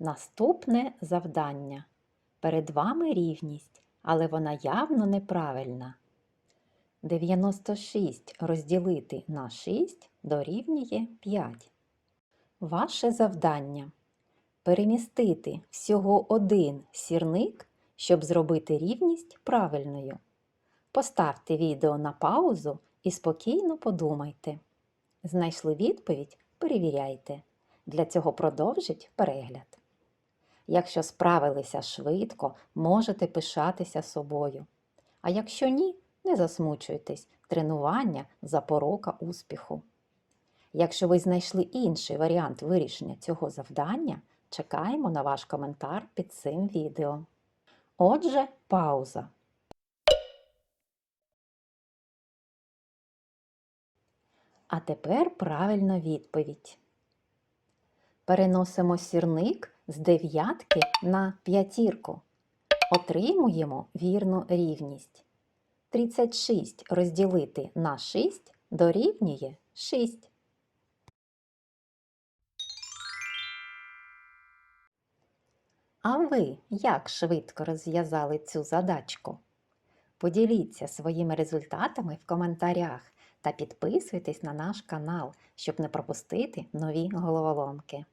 Наступне завдання. Перед вами рівність, але вона явно неправильна. 96 розділити на 6 дорівнює 5. Ваше завдання перемістити всього один сірник, щоб зробити рівність правильною. Поставте відео на паузу і спокійно подумайте. Знайшли відповідь? Перевіряйте. Для цього продовжіть перегляд. Якщо справилися швидко, можете пишатися собою. А якщо ні, не засмучуйтесь, тренування запорока успіху. Якщо ви знайшли інший варіант вирішення цього завдання, чекаємо на ваш коментар під цим відео. Отже, пауза. А тепер правильна відповідь. Переносимо сірник з дев'ятки на п'ятірку. Отримуємо вірну рівність. 36 розділити на 6 дорівнює 6. А ви як швидко розв'язали цю задачку? Поділіться своїми результатами в коментарях та підписуйтесь на наш канал, щоб не пропустити нові головоломки.